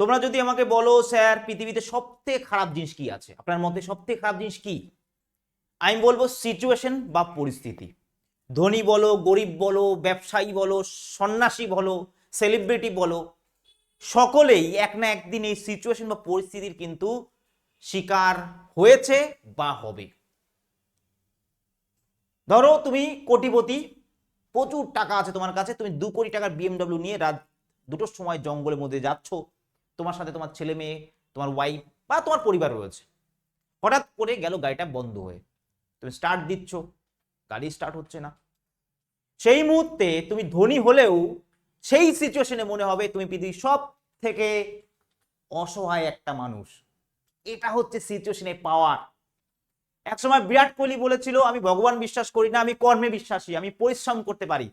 তোমরা যদি আমাকে বলো, স্যার, পৃথিবীতে সবথেকে খারাপ জিনিস কি আছে? আপনার মতে সবথেকে খারাপ জিনিস কি? আমি বলব সিচুয়েশন বা পরিস্থিতি। ধনী বলো, গরিব বলো, ব্যবসায়ী বলো, সন্ন্যাসী বলো সেলিব্রিটি বলো, সকলেই এক না একদিন এই সিচুয়েশন বা পরিস্থিতির কিন্তু শিকার হয়েছে বা হবে। ধরো তুমি কোটিপতি, প্রচুর টাকা আছে তোমার কাছে, তুমি দু কোটি টাকার বিএমডব্লিউ নিয়ে রাত দুটোর সময় জঙ্গলের মধ্যে যাচ্ছ তোমার সাথে তোমার ছেলে মেয়ে, তোমার ওয়াইফ বা তোমার পরিবার রয়েছে। হঠাৎ করে গেল গাড়িটা বন্ধ হয়ে। তুমি স্টার্ট দিচ্ছ, গাড়ি স্টার্ট হচ্ছে না। সেই মুহূর্তে তুমি ধনী হলেও সেই সিচুয়েশনে মনে হবে তুমি পৃথিবীর সব থেকে অসহায় একটা মানুষ। এটা হচ্ছে সিচুয়েশনে পাওয়ার একসময় বিরাট কোহলি বলেছিল, আমি ভগবান বিশ্বাস করি না, আমি কর্মে বিশ্বাসী, আমি পরিশ্রম করতে পারি।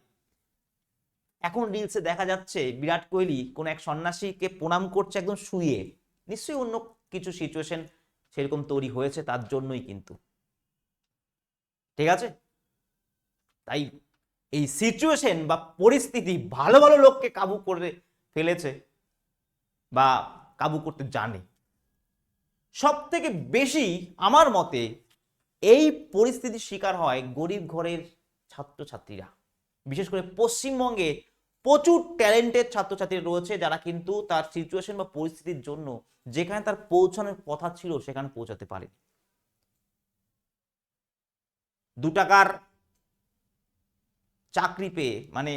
এখন রিলসে দেখা যাচ্ছে বিরাট কোহলি কোন এক সন্ন্যাসীকে প্রণাম করছে একদম শুয়ে। নিশ্চয়ই অন্য কিছু সিচুয়েশন সেরকম তৈরি হয়েছে তার জন্যই কিন্তু। ঠিক আছে? তাই এই সিচুয়েশন বা পরিস্থিতি ভালো ভালো লোককে কাবু করে ফেলেছে বা কাবু করতে জানে। সব থেকে বেশি আমার মতে এই পরিস্থিতির শিকার হয় গরিব ঘরের ছাত্রছাত্রীরা। বিশেষ করে পশ্চিমবঙ্গে প্রচুর ট্যালেন্টেড ছাত্রছাত্রী রয়েছে যারা কিন্তু তার সিচুয়েশন বা পরিস্থিতির জন্য যেখানে তার পৌঁছানোর কথা ছিল সেখানে পৌঁছাতে পারে দু টাকার চাকরি পেয়ে মানে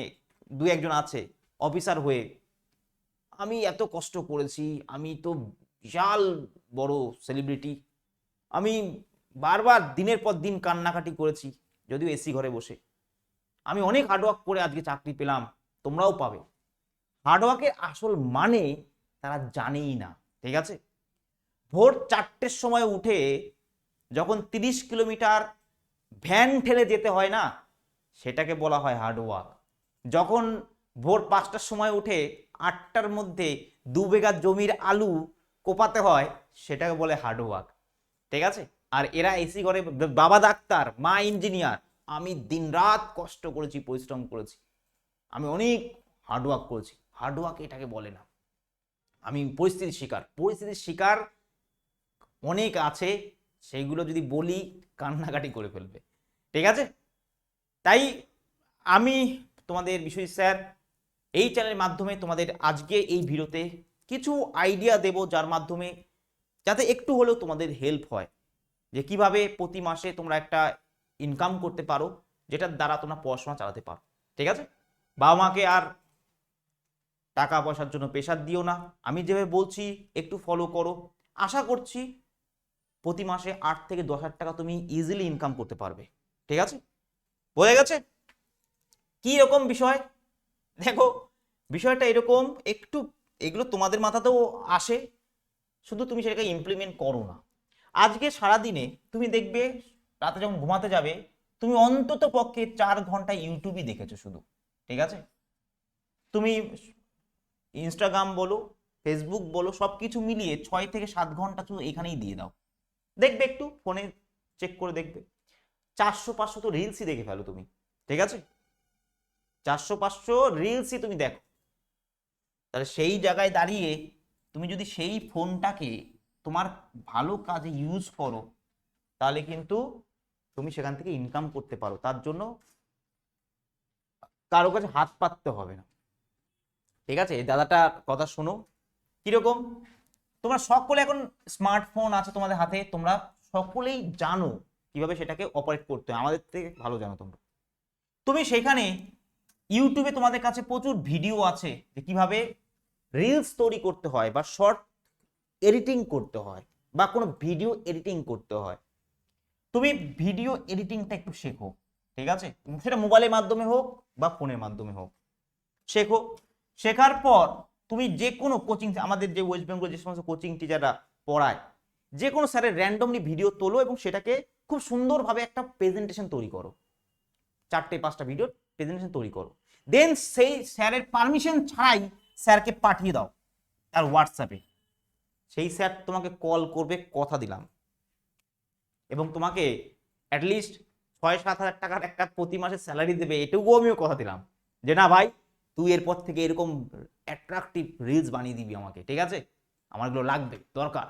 দু একজন আছে অফিসার হয়ে আমি এত কষ্ট করেছি, আমি তো বিশাল বড় সেলিব্রিটি আমি বারবার দিনের পর দিন কান্নাকাটি করেছি, যদিও এসি ঘরে বসে। আমি অনেক হার্ডওয়ার্ক করে আজকে চাকরি পেলাম, তোমরাও পাবে। হার্ডওয়ার্কের আসল মানে তারা জানেই না, ঠিক আছে? ভোর চারটের সময় উঠে যখন তিরিশ কিলোমিটার ভ্যান ঠেলে যেতে হয় না, সেটাকে বলা হয় হার্ডওয়ার্ক যখন ভোর পাঁচটার সময় উঠে আটটার মধ্যে দু বিঘা জমির আলু কোপাতে হয়, সেটাকে বলে হার্ডওয়ার্ক ঠিক আছে? আর এরা এসি ঘরে, বাবা ডাক্তার, মা ইঞ্জিনিয়ার আমি দিনরাত কষ্ট করেছি, পরিশ্রম করেছি। আমি অনেক হার্ডওয়ার্ক করেছি। হার্ডওয়ার্ক এটাকে বলে না। আমি পরিস্থিতির শিকার। পরিস্থিতির শিকার অনেক আছে সেইগুলো যদি বলি, কান্নাকাটি করে ফেলবে। ঠিক আছে? তাই আমি তোমাদের বিষয় স্যার, এই চ্যানেলের মাধ্যমে তোমাদের আজকে এই ভিডিওতে কিছু আইডিয়া দেব, যার মাধ্যমে যাতে একটু হলেও তোমাদের হেল্প হয়। যে কীভাবে প্রতি মাসে তোমরা একটা ইনকাম করতে পারো, যেটার দ্বারা তোমরা পড়াশোনা চালাতে পারো। ঠিক আছে? বাবা মাকে আর টাকা পয়সার জন্য প্রেশার দিও না। আমি যেভাবে বলছি, একটু ফলো করো। আশা করছি প্রতি মাসে আট থেকে দশ হাজার টাকা তুমি ইজিলি ইনকাম করতে পারবে। ঠিক আছে? বোঝা গেছে? কি রকম বিষয়? দেখো, বিষয়টা এরকম, একটু এগুলো তোমাদের মাথাতেও আসে। শুধু তুমি সেটাকে ইমপ্লিমেন্ট করো না। আজকে সারাদিনে তুমি দেখবে রাতে যখন ঘুমাতে যাবে, তুমি অন্তত পক্ষে চার ঘণ্টা ইউটিউবই দেখেছ শুধু, ঠিক আছে? তুমি ইনস্টাগ্রাম বলো ফেসবুক বলো সব কিছু মিলিয়ে ছয় থেকে সাত ঘণ্টা শুধু এখানেই দিয়ে দাও। দেখবে একটু, ফোনে চেক করে দেখবে। চারশো পাঁচশো তো রিলসই দেখে ফেলো তুমি, ঠিক আছে? চারশো পাঁচশো রিলসই তুমি দেখো। তাহলে সেই জায়গায় দাঁড়িয়ে তুমি যদি সেই ফোনটাকে তোমার ভালো কাজে ইউজ করো, তাহলে কিন্তু তুমি সেখান থেকে ইনকাম করতে পারো। তার জন্য কারও কাছে হাত পাততে হবে না। ঠিক আছে? এই দাদাটার কথা শোনো। কীরকম? তোমরা সকলে এখন স্মার্টফোন আছে তোমাদের হাতে। তোমরা সকলেই জানো কীভাবে সেটাকে অপারেট করতে হয়। আমাদের থেকে ভালো জানো তোমরা। তুমি সেখানে ইউটিউবে তোমাদের কাছে প্রচুর ভিডিও আছে যে কীভাবে রিলস তৈরি করতে হয় বা শর্ট এডিটিং করতে হয় বা কোনো ভিডিও এডিটিং করতে হয়। তুমি ভিডিও এডিটিংটা একটু শেখো, ঠিক আছে? সেটা মোবাইলের মাধ্যমে হোক বা ফোনের মাধ্যমে হোক। শেখো। শেখার পর তুমি যে কোনো কোচিং আমাদের যে ওয়েস্ট বেঙ্গল যে সমস্ত কোচিং টিচাররা পড়ায় যে কোনো স্যারের র্যান্ডমলি ভিডিও তোলো এবং সেটাকে খুব সুন্দরভাবে একটা প্রেজেন্টেশন তৈরি করো। চারটে, পাঁচটা ভিডিও প্রেজেন্টেশন তৈরি করো। দেন সেই স্যারের পারমিশন ছাড়াই স্যারকে পাঠিয়ে দাও তার হোয়াটসঅ্যাপে সেই স্যার তোমাকে কল করবে, কথা দিলাম। এবং তোমাকে অ্যাটলিস্ট ছয়, সাত হাজার টাকার একটা প্রতি মাসে স্যালারি দেবে, এটুকুও আমিও কথা দিলাম। যে না ভাই, তুই এরপর থেকে এরকম অ্যাট্রাকটিভ রিলস বানিয়ে দিবি আমাকে, ঠিক আছে? আমার এগুলো লাগবে, দরকার।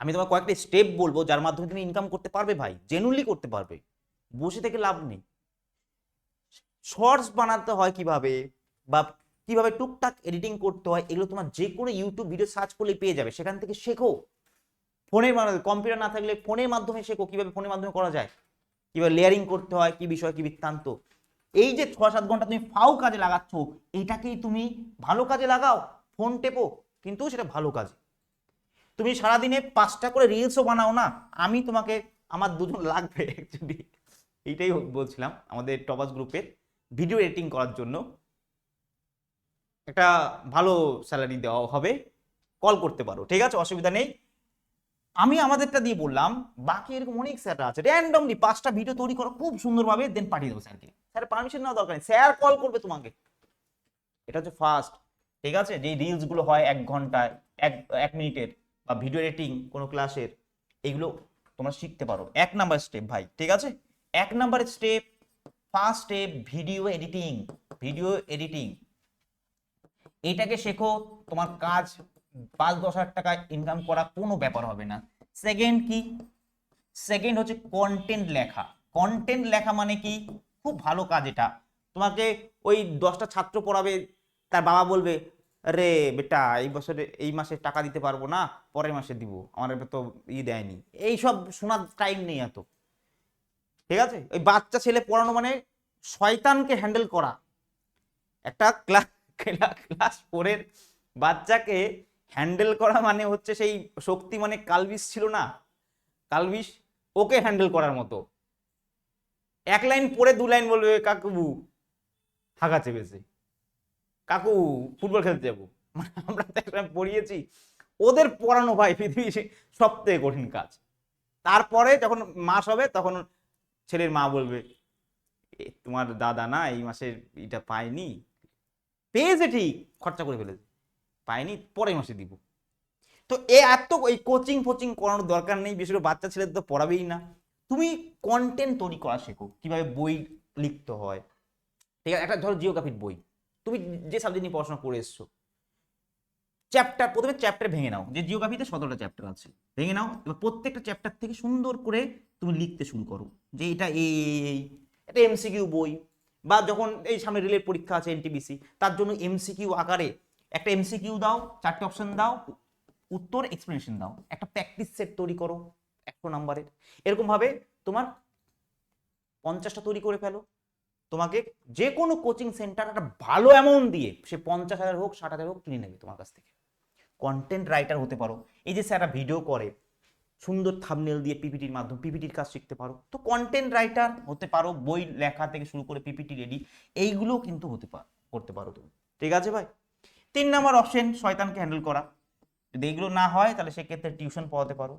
আমি তোমার কয়েকটা স্টেপ বলব যার মাধ্যমে তুমি ইনকাম করতে পারবে ভাই জেনুইনলি করতে পারবে। বসে থেকে লাভ নেই। শর্টস বানাতে হয় কীভাবে, বা কীভাবে টুকটাক এডিটিং করতে হয়, এগুলো তোমার যে কোনো ইউটিউব ভিডিও সার্চ করলে পেয়ে যাবে, সেখান থেকে শেখো। ফোনের কম্পিউটার না থাকলে ফোনের মাধ্যমে শেখো, কীভাবে ফোনের মাধ্যমে করা যায়, কীভাবে লেয়ারিং করতে হয়, কি বিষয়, কি বৃত্তান্ত। এই যে ছ সাত ঘণ্টা তুমি ফাও কাজে লাগাচ্ছ এইটাকেই তুমি ভালো কাজে লাগাও, ফোন টেপো, কিন্তু সেটা ভালো কাজ। তুমি সারাদিনে পাঁচটা করে রিলসও বানাও না, আমি তোমাকে, আমার দুজন লাগবে এইটাই বলছিলাম আমাদের টপাস গ্রুপের ভিডিও এডিটিং করার জন্য। একটা ভালো স্যালারি দেওয়া হবে কল করতে পারো, ঠিক আছে? অসুবিধা নেই। আমি আমাদেরটা দিয়ে বললাম, বাকি এরকম অনেক স্যাররা আছে র্যান্ডমলি পাঁচটা ভিডিও তৈরি করো খুব সুন্দরভাবে দেন পাঠিয়ে দেবো স্যারকে। স্যার পারমিশন নেওয়া দরকার নেই। স্যার কল করবে তোমাকে। এটা হচ্ছে ফার্স্ট ঠিক আছে? যে রিলসগুলো হয় এক ঘন্টায়, এক এক মিনিটের, বা ভিডিও এডিটিং কোনো ক্লাসের এগুলো তোমরা শিখতে পারো। এক নাম্বার স্টেপ ভাই, ঠিক আছে? এক number step first step video editing video editing এটাকে শেখো, তোমার কাজ পাঁচ, দশ হাজার টাকা ইনকাম করা কোনো ব্যাপার হবে না। সেকেন্ড কি? সেকেন্ড হচ্ছে কন্টেন্ট লেখা। কন্টেন্ট লেখা মানে কি? খুব ভালো কাজ এটা। তোমাকে ওই দশটা ছাত্র পড়াবে, তার বাবা বলবে, রে বেটা, এই বছরে, এই মাসে টাকা দিতে পারব না, পরের মাসে দিব। আমার তো ই দেয়নি। এইসব শোনার টাইম নেই এত। ঠিক আছে? ওই বাচ্চা, ছেলে পড়ানো মানে শয়তানকে হ্যান্ডেল করা। একটা ক্লাস ক্লাস ফোরের বাচ্চাকে হ্যান্ডেল করা মানে হচ্ছে সেই শক্তি মানে কালবিস ছিল না? কালবিস ওকে হ্যান্ডেল করার মতো। এক লাইন পড়ে দু লাইন বলবে, কাকু হাগা চেপেছে। কাকু, ফুটবল খেলতে যাব। মানে আমরা তো একটা পড়িয়েছি। ওদের পড়ানো ভাই পৃথিবী সব থেকে কঠিন কাজ। তারপরে যখন মাস হবে, তখন ছেলের মা বলবে তোমার দাদা না এই মাসের এটা পায়নি। পেয়েছে ঠিক, খরচা করে ফেলেছে। পায়নি পরের মাসে দিব। তো এ এত এই কোচিং ফোচিং করানোর দরকার নেই, বিশেষ করে বাচ্চা ছেলেদের তো পড়াবেই না। তুমি কন্টেন্ট তৈরি করা শেখো, কীভাবে বই লিখতে হয়। ঠিক আছে, একটা ধরো জিওগ্রাফির বই। তুমি যে সাবজেক্ট নিয়ে পড়াশোনা করে এসছো চ্যাপ্টার প্রথমে চ্যাপ্টার ভেঙে নাও। যে জিওগ্রাফিতে সতেরোটা চ্যাপ্টার আছে, ভেঙে নাও। এবার প্রত্যেকটা চ্যাপ্টার থেকে সুন্দর করে তুমি লিখতে শুরু করো। যে এটা এই এটা এমসিকিউ বই, বা যখন এই সামনে রেলের পরীক্ষা আছে এনটিবিসি তার জন্য এমসিকিউ আকারে একটা এমসিকিউ দাও, চারটে অপশন দাও, উত্তর এক্সপ্লেনেশন দাও। একটা প্র্যাকটিস সেট তৈরি করো একশো নাম্বারের এরকম ভাবে তোমার পঞ্চাশটা তৈরি করে ফেলো। তোমাকে যে কোনো কোচিং সেন্টার একটা ভালো অ্যামাউন্ট দিয়ে সে পঞ্চাশ হাজার হোক, ষাট হাজার হোক কিনে নেবে তোমার কাছ থেকে। কন্টেন্ট রাইটার হতে পারো। এই যে স্যাররা ভিডিও করে, সুন্দর থামনেল দিয়ে পিপিটির মাধ্যমে পিপিটির কাজ শিখতে পারো। তো কন্টেন্ট রাইটার হতে পারো, বই লেখা থেকে শুরু করে পিপিটি রেডি এইগুলো কিন্তু হতে পার করতে পারো তুমি। ঠিক আছে ভাই? তিন নম্বর অপশন শয়তানকে হ্যান্ডেল করা। যদি এগুলো না হয়, তাহলে সেক্ষেত্রে টিউশন পড়াতে পারো।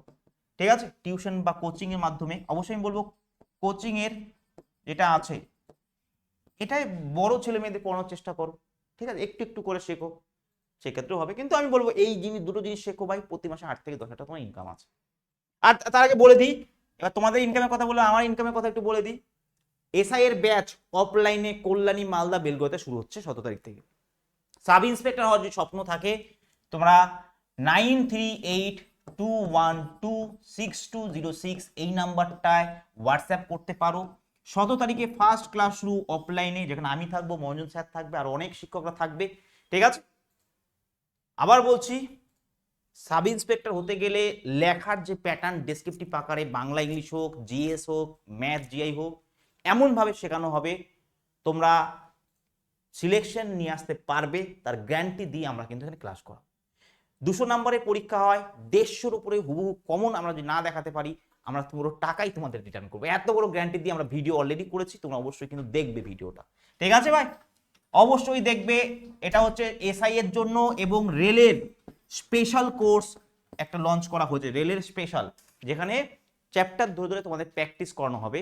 ঠিক আছে? টিউশন বা কোচিং এর মাধ্যমে অবশ্যই আমি বলব কোচিং এর যেটা আছে, এটাই বড় ছেলে মেয়েদের পড়ানোর চেষ্টা করো। ঠিক আছে? একটু একটু করে শেখো। সেক্ষেত্রেও হবে। কিন্তু আমি বলব, এই জিনিস, দুটো জিনিস শেখো ভাই। প্রতি মাসে আট থেকে দশ হাজার তোমার ইনকাম আছে। আর তার আগে বলে দিই, এবার তোমাদের ইনকামের কথা বলে আমার ইনকামের কথা একটু বলে দিই। এসআই এর ব্যাচ অফলাইনে কল্যাণী মালদা বেলগোতে শুরু হচ্ছে সতেরো তারিখ থেকে। সাব ইন্সপেক্টর হওয়ার যদি স্বপ্ন থাকে, তোমরা nine three eight two one two six two zero six এই নাম্বারটায় হোয়াটসঅ্যাপ করতে পারো। সতেরো তারিখে ফার্স্ট ক্লাস শুরু অফলাইনে যেখানে আমি থাকব মঞ্জন স্যার থাকবে, আর অনেক শিক্ষকরা থাকবে। ঠিক আছে? আবার বলছি, সাব ইন্সপেক্টর হতে গেলে লেখার যে প্যাটার্ন ডেসক্রিপটিভ আকারে, বাংলা, ইংলিশ হোক জিএস হোক ম্যাথ জিআই হোক, এমনভাবে শেখানো হবে। তোমরা সিলেকশন নিয়ে আসতে পারবে, তার গ্যারান্টি দিয়ে আমরা কিন্তু এখানে ক্লাস করা দুশো নম্বরের পরীক্ষা হয়, দেড়শোর উপরে হুবহু কমন আমরা যদি না দেখাতে পারি, আমরা পুরো টাকাই তোমাদের রিটার্ন করব। এত বড় গ্যারান্টি দিয়ে আমরা ভিডিও অলরেডি করেছি, তোমরা অবশ্যই কিন্তু দেখবে ভিডিওটা ঠিক আছে ভাই? অবশ্যই দেখবে, এটা হচ্ছে এসআই এর জন্য এবং রেলের স্পেশাল কোর্স একটা লঞ্চ করা হয়েছে, রেলের স্পেশাল যেখানে চ্যাপ্টার ধরে ধরে তোমাদের প্র্যাকটিস করানো হবে।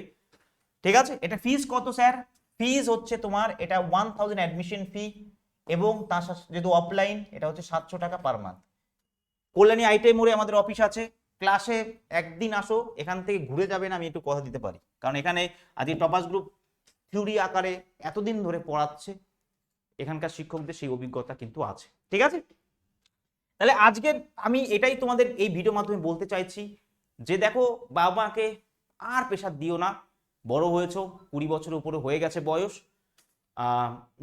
ঠিক আছে? এটা ফিস কত স্যার ফিস হচ্ছে তোমার, এটা ওয়ান থাউজেন্ড অ্যাডমিশন ফি এবং তার সাথে যেহেতু অফলাইন এটা হচ্ছে সাতশো টাকা পার মান্থ কল্যাণী আইটাই মোড়ে আমাদের অফিস আছে ক্লাসে একদিন আসো, এখান থেকে ঘুরে যাবেন আমি একটু কথা দিতে পারি। কারণ এখানে আজকে টপাস গ্রুপ থিওরি আকারে এতদিন ধরে পড়াচ্ছে, এখানকার শিক্ষকদের সেই অভিজ্ঞতা কিন্তু আছে। ঠিক আছে? তাহলে আজকে আমি এটাই তোমাদের এই ভিডিও মাধ্যমে বলতে চাইছি, যে দেখো বাবা মাকে আর প্রেশার দিও না বড় হয়েছো, কুড়ি বছরের উপরে হয়ে গেছে বয়স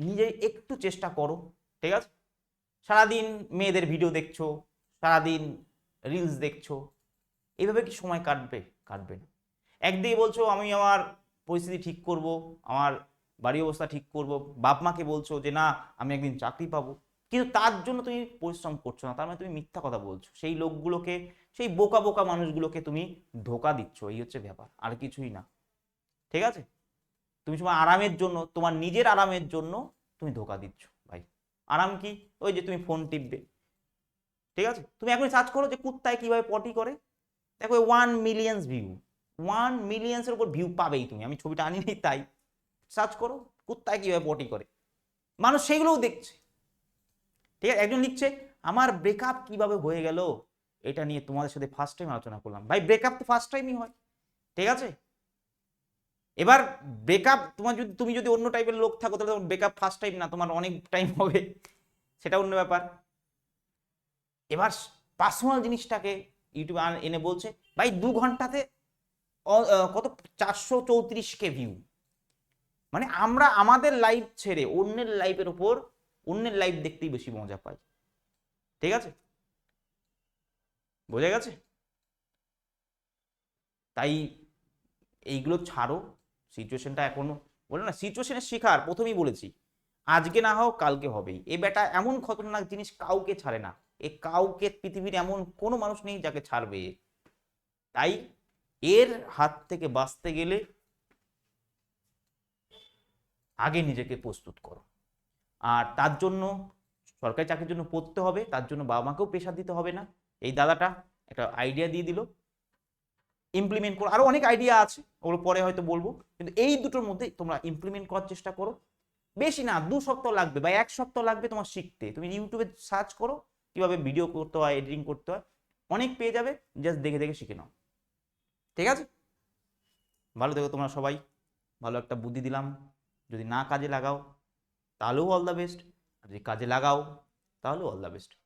নিজে একটু চেষ্টা করো, ঠিক আছে? সারাদিন মেয়েদের ভিডিও দেখছ, সারাদিন রিলস দেখছ এইভাবে কি সময় কাটবে? কাটবে না। একদিকে বলছো, আমি আমার পরিস্থিতি ঠিক করব, আমার বাড়ি অবস্থা ঠিক করব। বাপ মাকে বলছো যে, না, আমি একদিন চাকরি পাবো। কিন্তু তার জন্য তুমি পরিশ্রম করছ না, তার মানে তুমি মিথ্যা কথা বলছো। সেই লোকগুলোকে, সেই বোকা বোকা মানুষগুলোকে তুমি ধোকা দিচ্ছ, এই হচ্ছে ব্যাপার, আর কিছুই না। ঠিক আছে? তুমি তোমার আরামের জন্য, তোমার নিজের আরামের জন্য তুমি ধোকা দিচ্ছ, ভাই। আরাম কি? ওই যে তুমি ফোন টিপবে। ঠিক আছে? তুমি এখন সার্চ করো যে কুত্তায় কীভাবে পটি করে। দেখো ওয়ান মিলিয়ন্স ভিউ ওয়ান মিলিয়ন্সের উপর ভিউ পাবেই তুমি। আমি ছবিটা আনি নাই তাই। সার্চ করো, কুত্তায় কীভাবে পটি করে। মানুষ সেগুলোও দেখছে। ঠিক আছে? একজন লিখছে, আমার ব্রেকআপ কীভাবে হয়ে গেল? এটা নিয়ে তোমাদের সাথে ফার্স্ট টাইম আলোচনা করলাম। ভাই ব্রেকআপ তো ফার্স্ট টাইমই হয়। ঠিক আছে? এবার ব্রেকআপ তোমার যদি, তুমি যদি অন্য টাইপের লোক থাকো, তাহলে তোমার ব্রেকআপ ফার্স্ট টাইম না, তোমার অনেক টাইম হবে। সেটা অন্য ব্যাপার। এবার পার্সোনাল জিনিসটাকে ইউটিউবে এনে বলছে, ভাই, দু ঘন্টাতে কত? চারশো চৌত্রিশ কে ভিউ মানে আমরা আমাদের লাইফ ছেড়ে অন্যের লাইফের ওপর অন্যের লাইফ দেখতেই বেশি মজা পাই। ঠিক আছে? বোঝা গেছে? তাই এইগুলো ছাড়ো। সিচুয়েশনটা এখনও বলে না সিচুয়েশনের শিকার, প্রথমেই বলেছি। আজকে না হোক, কালকে হবেই। এ বেটা এমন খতরনাক জিনিস কাউকে ছাড়ে না। এ কাউকে পৃথিবীর এমন কোনো মানুষ নেই যাকে ছাড়বে। তাই এর হাত থেকে বাঁচতে গেলে আগে নিজেকে প্রস্তুত করো। আর তার জন্য সরকারি চাকরির জন্য পড়তে হবে, তার জন্য বাবা মাকেও প্রেশার দিতে হবে না। এই দাদাটা একটা আইডিয়া দিয়ে দিল। ইমপ্লিমেন্ট করো। আরও অনেক আইডিয়া আছে, ওগুলো পরে হয়তো বলব। কিন্তু এই দুটোর মধ্যে তোমরা ইমপ্লিমেন্ট করার চেষ্টা করো। বেশি না, দু সপ্তাহ লাগবে বা এক সপ্তাহ লাগবে তোমার শিখতে। তুমি ইউটিউবে সার্চ করো, কীভাবে ভিডিও করতে হয় এডিটিং করতে হয়। অনেক পেয়ে যাবে জাস্ট দেখে দেখে শিখে নাও। ঠিক আছে? ভালো থেকো তোমরা সবাই। ভালো একটা বুদ্ধি দিলাম। যদি না কাজে লাগাও, তাহলেও অল দ্য বেস্ট আর যদি কাজে লাগাও, তাহলেও অল দ্য বেস্ট